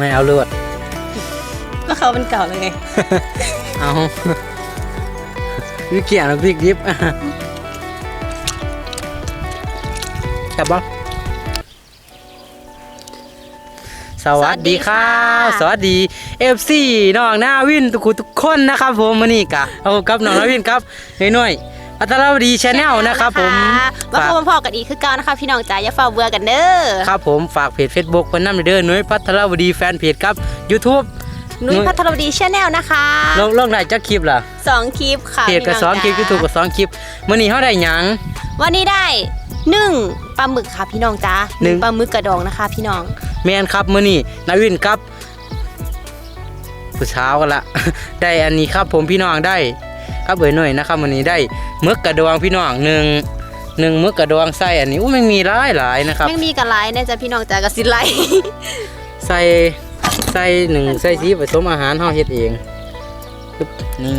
ไม่เอาเลือดก็เขาเป็นเก่าเลยไง เอาวิเกียน้ำพริกดิบอะแซ่บปะสวัสดีครับสวัสดี FC น้องนาวินทุกคนทุกคนนะครับผมวันนี้กะเอากับน้องนาวินครับน้อยๆ อัตลาวดีชาแนลนะครับผมมาฝากพบพอกันอีกคือเก่านะคะพี่น้องจ๋าอย่าเฝ้าเบื่อกันเด้อครับผมฝากเพจ Facebook คนน้ำเด้อหน่วยพัทรวดีแฟนเพจครับ YouTube นุ้ยพัทรวดีชาแนลนะคะลงลงได้จักคลิปล่ะสองคลิปค่ะเพจก็พี่สน้องคลิปจ๋า YouTube ก็สองคลิปมื้อนี้เฮาได้หยังวันนี้ได้หนึ่งปลาหมึกค่ะพี่น้องจ๋าหนึ่งปลาหมึกกระดองนะคะ พี่น้องแม่นครับมื้อนี้นาวินครับผู้เช้ากันละได้อันนี้ครับผมพี่น้องได้ ครับเอ๋ยหน่อยนะครับมื้อนี้ได้หมึกกระดองพี่น้องหนึ่งหนึ่งหมึกกระดองไส้อันนี้อู้มันมีหลายหลายนะครับยังมีกระไรนะจ๊ะพี่น้องจ๋ากับสิไลใส่ใส่หนึ่งใส่สีผสมอาหารเฮาเฮ็ดเองปึ๊บนี่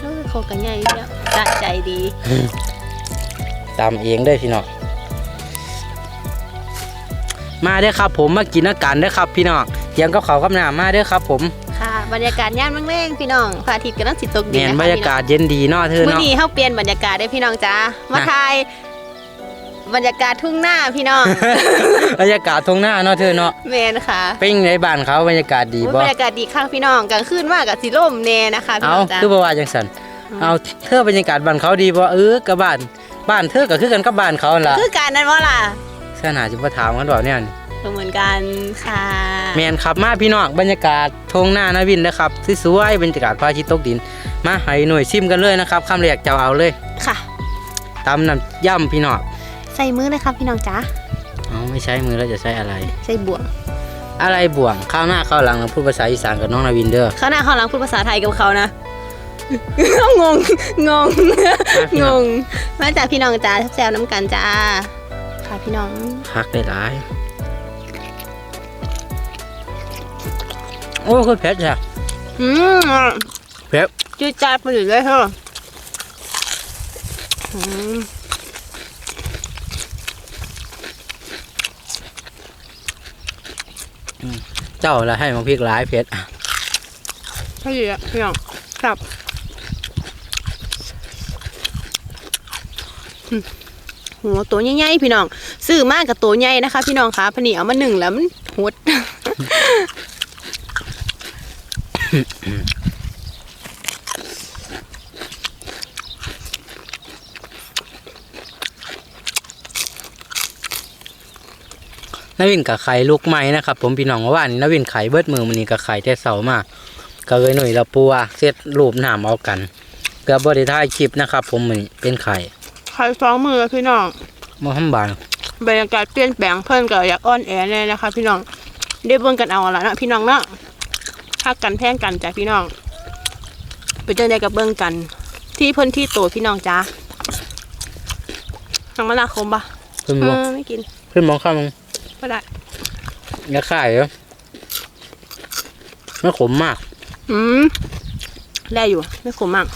เออเขากันใหญ่เนี่ยจะใจดีตามเองได้อพี่น้องมาเด้อครับผมมากินอาการเด้อครับพี่น้องเตรียมกับเขาวกับน้ำมาเด้อครับผมค่ะ บรรยากาศย่านแม่งๆพี่น้องพระอาทิตย์กำลังสิตกดิเนียนนะคะบรรยากาศเย็นดีเนาะเธอมื้อเนาะ นี้เฮาเปลี่ยนบรรยากาศได้อพี่น้องจ๋ามานะถ่ายบรรยากาศทุ่งหน้าพี่น้องบรรยากาศทงหน้าเนาะเธอเนาะแมนค่ะเป็นในบ้านเขาบรรยากาศดีอุ๊ยบ่บรรยากาศดีค่ะพี่น้องกลางคืนมากกับสีร่มแน่นะคะพี่เอาน้องจ้าคือบ่ว่าจังสันอืมเอาเธอบรรยากาศบ้านเขาดีบ่เออกับบ้านบ้านเธอก็คือกันกับบ้านเขานั่นล่ะคือการนั้นว่าล่ะเสื้อหนาจะมาถามกันบ่เนี่ย เหมือนกันค่ะแมนครับมาพี่น้องบรรยากาศทงหน้านาวินนะครับสวยๆบรรยากาศพระอาทิตย์ตกดิน มาให้หน่วยซิมกันเลยนะครับคำแรกเจ้าเอาเลยค่ะตำน้ำย่ำพี่น้องใส่มือเลยครับพี่น้องจ้าเอาไม่ใช้มือแล้วจะใช้อะไรใส่บ่วง อะไรบ่วงข้าวหน้าข้าวหลังเราพูดภาษาอีสานกับน้องนาวินเด้อข้างหน้าข้างหลังพูดภาษาไทยกับเขานะงงงงงง มาจากพี่น้องจ้าแซวน้ำกันจ้าค่ะพี่น้องพักได้หลาย โอ้คือเผ็ดจ้ะอืมเผ็ดจืดจ้าดไปอยู่เลยเถอะอืมเจ้าละให้มาพริกหลายเผ็ดอะใช่เลยพี่น้องครับอืมโหัวตัวใหญ่ๆพี่น้องซื้อมากกับตัวใหญ่นะคะ พี่น้องคะพอนีเอามาหนึ่งแล้วมันหด นาวินกับไข่ลูกไม้นะครับ ผมพี่น้องว่านี่นาวินไข่เบิดมือมันนี่กับไข่แต่เสาร์มาก็เลยหน่อยละปัวเสร็จรูปหนามเอากันเกือบบริท้ายคลิปนะครับ ผมมันเป็นไข่ใครสองมือพี่น้องมอฮัมบานบรรยากาศเปลี่ยนแปลงเพิ่นก็อยากอ้อนแอเลยนะคะ พี่น้องได้เบิ่งกันเอาละเนาะพี่น้องเนาะ ฮักกันแพงกันจ้ะพี่น้อง ไปเจอได้กับเบิ่งกัน ที่เพิ่นที่โตพี่น้องจ้าน้องมะนาวคมปะขึ้นเอมองอไม่กินขึ้นมองข้ามงก็ได้อย่าไข่เหรอไม่ขมมาก อืมได้อยู่ ไม่ขมมาก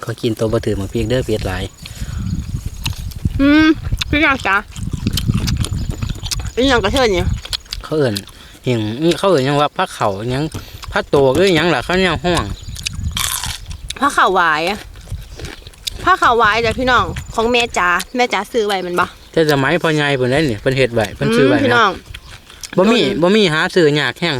เขากินตัวบะถือมาเพียงเด้อเพียดหลายอืมพี่น้องจ้าเป็นอย่างกระเทินเนี่ยเขาเอิ่นเห็นนี่เขาเอิ่นหยังว่าพักเขาหยังพักโตก็ยังล่ะเขาเนี่ยห่วงผ้าขาวหวายอะผ้าขาวหวายจ้ะพี่น้อง ของแม่จ๋าแม่จ๋าซื้อไว้แมันปะแต่สมัยพ่อใหญ่เพิ่นได้นี่เพิ่นเฮ็ดไว้เพิ่นซื้อไว้มพี่นะน้องบ่มีบ่มีหาซื้อยากแห้ง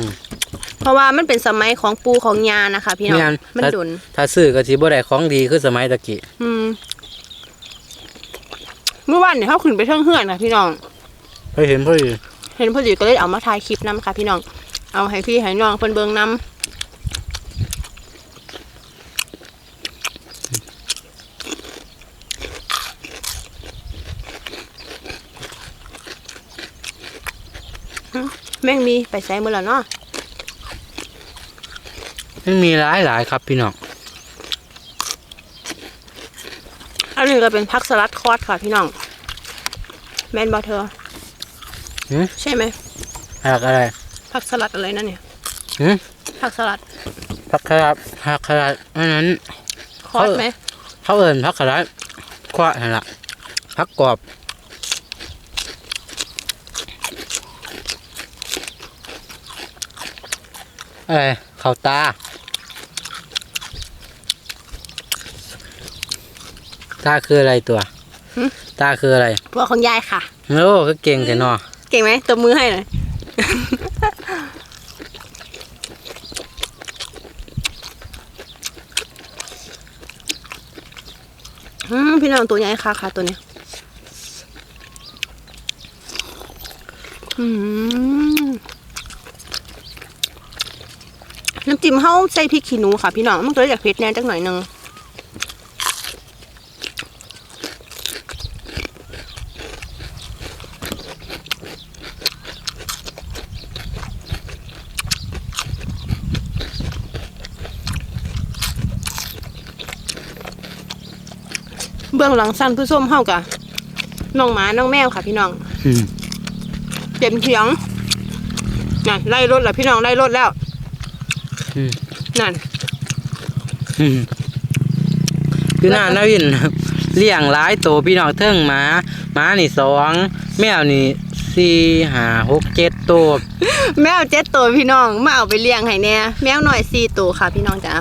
เพราะว่ามันเป็นสมัยของปูของยานะคะ พี่น้องแม่นมันดุนถ้าซื้อก็สิบ่ได้ของดีคือสมัยตะกี้อืมเมื่อวานเนี่ยเขาขึ้นไปเทิงเฮือนนะพี่น้องเพิ่นเห็นเพิ่น เห็นพอดีก็เลยเอามาถ่ายคลิปนํค่ะพี่น้อง เอาให้พี่ให้น้องเพิ่นเบิ่งนํแม่งมีไปใส่มือแล้วเนาะมันมีหลายหลายครับพี่น้อง อันนี้ก็เป็นผักสลัดคอดค่ะพี่น้อง แม่นบอเธอ ใช่ไหมผักอะไรผักสลัดอะไรนั่นเนี่ยผักสลัดผักสลัดผักสลัดอันนั้น คอสไหมเขาเอินผักสลัดขวานั่ะผักกรอบ อะไรข่าวตา ตาคืออะไรตัว ตาคืออะไรตัวของยายค่ะ โอ้ก็เก่งแต่นอ เก่งไหมตบมือให้หน่อยอืมพี่น้องตัวใหญ่ค่ะค่ะตัวเนี้ยอืมน้ำจิ้มเฮาใส่พริกขี้หนูค่ะพี่น้องมันก็เลยอยากเผ็ดแน่จักหน่อยหนึง เบื้องหลังสั้นผู้ส้มเฮากะน้องหมาน้องแมวค่ะ พี่น้องอืมเต็มเถียงนั่นไล่รถแล้วพี่น้องไล่รถแล้วอืมนั่นอืมคือหน้านาวินเลี้ยงหลายตัวพี่น้องเทิงหมาหมานี่สองแมวนี่สี่ห้าหกเจ็ดตัวแมวเจ็ดตัวพี่น้องมาเอาไปเลี้ยงให้แน่แมวหน่อยสี่ตัวค่ะ พี่น้องจ้า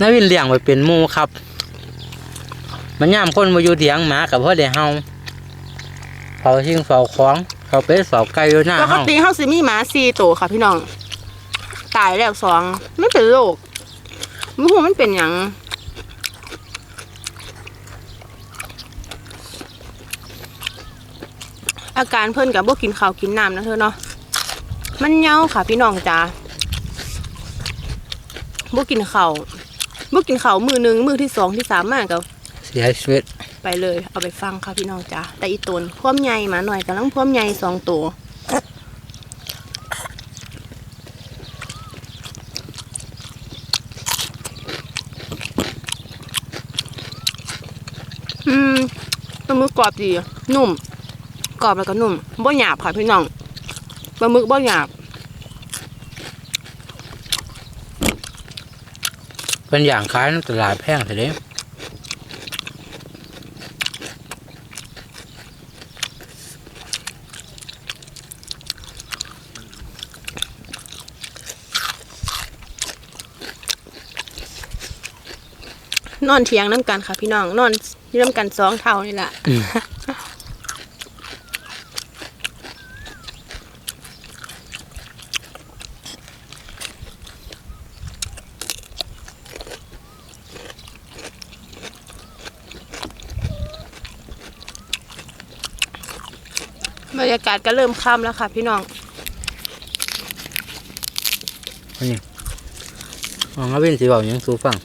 นาวินเลี้ยงไว้เป็นหมู่ครับ มันย่ามคนมาอยู่เถียงหมากับพ่อเดเฮาเฝ้าชิงเฝ้าของเขาเป็ดเฝ้าไก่อยู่หน้าปกเฮาติเฮาสิมีหมาสี่ตัวค่ะ พี่น้อง ตายแล้วสองไม่เป็นโรคไม่รู้มันเป็นหยังอาการเพิ่นกับบ่กินข้าวกินน้ำนะเธอเนาะมันเหงาค่ะพี่น้องจ้าบ่กินข้าวบ่กินข้าวมือหนึ่งมือที่สองที่สามมากกับ เสียชีวิตไปเลยเอาไปฟังค่ะพี่น้องจ้าแต่อีตนพร้อมใหญ่หมาหน่อยกำลังพร้อมใหญ่สองตัวอืมปลาหมึกกรอบดีอะนุ่ม กรอบแล้วก็นุ่มบ่หยาบค่ะพี่น้องปลาหมึกบ่หยาบเป็นอย่างขายในตลาดแพงแต่เด้ นอนเทียงน้ำกันค่ะ พี่น้องนอนอยี่น้ำกันสองเท่านี่แหละอืม บรรยากาศก็เริ่มค่ำแล้วค่ะ พี่น้องอ๋อนาวินสิบอกยังสู้ฟัง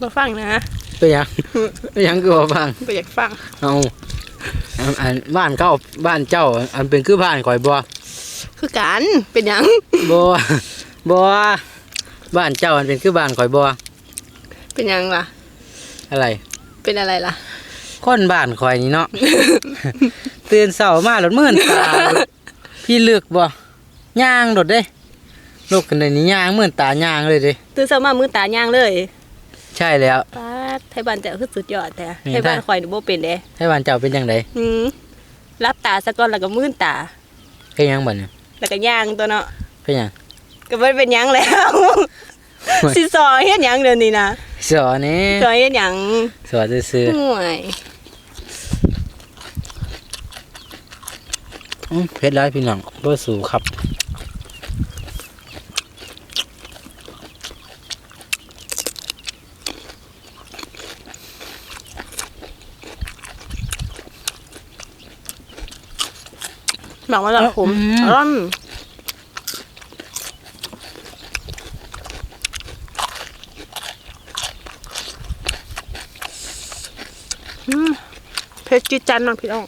มาฟังนะ ไปยังไปยังคือบ่ฟังไปอยากฟังเอาอันอันบ้านเก้าบ้านเจ้า อันเป็นคือบ้านข่อยบ่คือกันเป็นหยังบ่บ่บ้านเจ้าอันเป็นคือบ้านข่อยบ่เป็นหยังล่ะ อะไร เป็นอะไรล่ะ คนบ้านข่อยนี่เนาะ ตื่นเช้ามาหลดมื่นตาพี่เลือกบ่ย่างโดดเด้ลูกกันเลยนี่ย่างมื่นตาย่างเลยเด้ตื่นเช้ามามือตาย่างเลย ใช่แล้ว ป้าด ไทยบ้านเจ้าคือสุดยอดแต่นี่ไทยบ้านได้ข่อยนี่บ่เป็นเด้ให้บ้านเจ้าเป็นจังไดอืมรับตาซะก่อนแล้วก็มือตา เป็นหยังบัดเนี่ยแล้วก็ย่างตัวเนาะเป็นหยัง ก็บ่เป็นหยังแล้วสิสอเฮ็ดหยังเดี๋ยวนี้นะสอนนี่สอเฮ็ดหยังสอนซื่อห่วยๆอื้อเพชรร้ายพี่น้องบ่สู้ครับ บอกว่าเราขมอืมร่อนอืมเผ็ดจิดจันนะพี่น้อง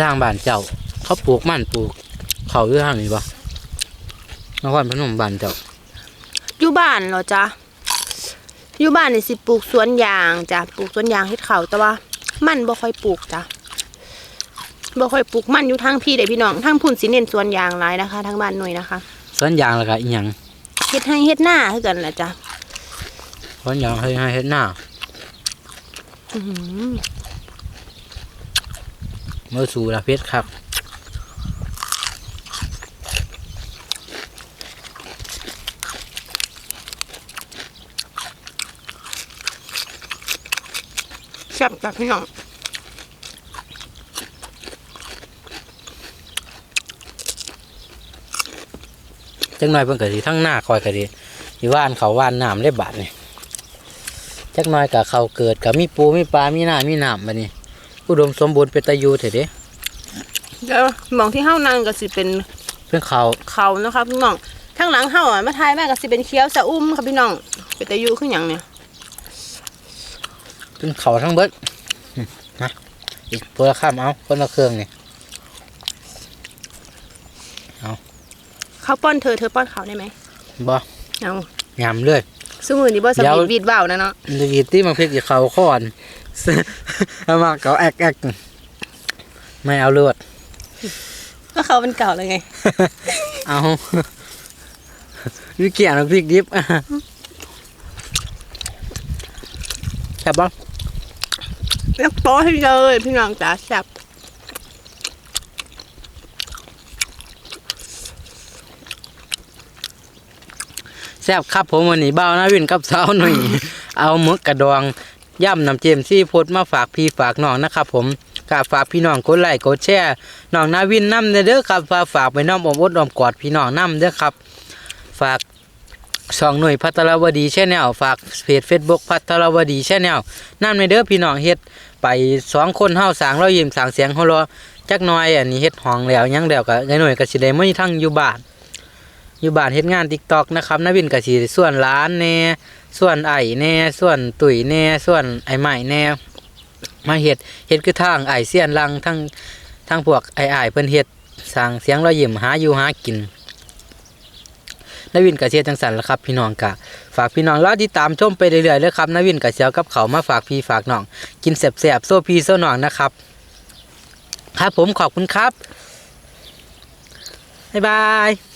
ทางบ้านเจ้า เขาปลูกมันปลูก เขาอยู่ทางนี้บ่นครพนมบ้านเจ้าอยู่บ้านเหรอจ๊ะอยู่บ้านนี่สิปลูกสวนยางจ้ะปลูกสวนยางเฮ็ดเขาวแต่ว่า มันบ่ค่อยปลูกจ้ะบ่ค่อยปลูกมันอยู่ทางพี่เด้พี่น้องทางพุ่นสิเน้นสวนยางหลายนะคะทางบ้านหน่วยนะคะสวนยางแล้วก็อีหยังเฮ็ดให้เฮ็ดหน้าคือกันแหละจ้ะคนอยากให้ให้เฮ็ดหน้าอื้อหือ เมื่อสู่ละเพชรครับ แซ่บจ้ะพี่น้องจังหน่อยเพิ่นก็สิทั้งหน้าคอยก็ดีสิว่านเขาว่านน้ำได้บาดนี่จักหน่อยกับเขาเกิดกับมีปูมีปลามีหน้ามีน้ำบัดนี้อุดมสมบูรณ์เป็นตะยูเถิดเด้เดี๋ยวหมองที่เฮานั่งก็สิเป็นเพิ่นเขาเขาเนาะครับพี่น้องข้างหลังเฮาอะมาทายแม่ก็สิเป็นเคี้ยวสะอุ้มครับพี่น้องเป็นตะยูคือหยังเนี่ย เพิ่นเขาทั้งเบิดอืมนะอีกตัวละข้ามเอาคนละเครื่องนี่เขาป้อนเธอเธอป้อนเขาได้ไหมบ่เอายำเลยสมือนี่บ่สเดี๋ยววีทวีดว่าวนะเนาะมันจะกีที่มาเพชรกับเขาค้อนเอามาเขาแอกแอกไม่เอาเลือดก็เขาเป็นเก่าเลยไง เอาวิเกียรพริกดิบแค่บบ่ แล้วป้อนให้เลยพี่น้องจ๋าแซ่บแซ่บครับผมวันนี้เบ้าหน้าวินกับสาวหนุ่ย เอาหมึกกระดองย่ำน้ำเจมซี่พดมาฝากพี่ฝากน้องนะครับผมกาฝากพี่น้องกดไลค์กดแชร์น้องนาวินน้ำเด้อครับฝากฝากไปน้องอมอดอมกอดพี่น้องน้ำเด้อครับ ฝากสองหน่วยพัทรวดีแชนแนลฝากเพจเฟซบุ๊กพัทรวดีแชนแนลนั่นในเด้อพี่น้องเฮ็ด ไปสองคนเฮาสางเรายิ้มสางเสียงเฮารอจักหน้อยอันนี้เฮ็ดห้องแล้วยังแล้วก็ไอ้หน่วยก็สิได้มื้อทั้งอยู่บ้านอยู่บ้านเฮ็ดงาน TikTok นะครับนาวินก็สิส่วนร้านแน่ส่วนไอ้แน่ส่วนตุ๋ยแน่ส่วนไอ้ใหม่แน่มาเฮ็ดเฮ็ดคือทางไอ้เสียนลังทั้งทั้งพวกไอ้อ้เพิ่นเฮ็ดสร้างเสียงรอยยิ้มหาอยู่หากิน นวินกะเชียจังสันละครับพี่น้องกะฝากพี่น้องรอติดตามชมไปเรื่อยๆเลยครับนวินกะเชียวกับเขามาฝากพี่ฝากน้อง กินแสบๆโซ่พี่โซ่น้องนะครับครับผมขอบคุณครับบ๊ายบาย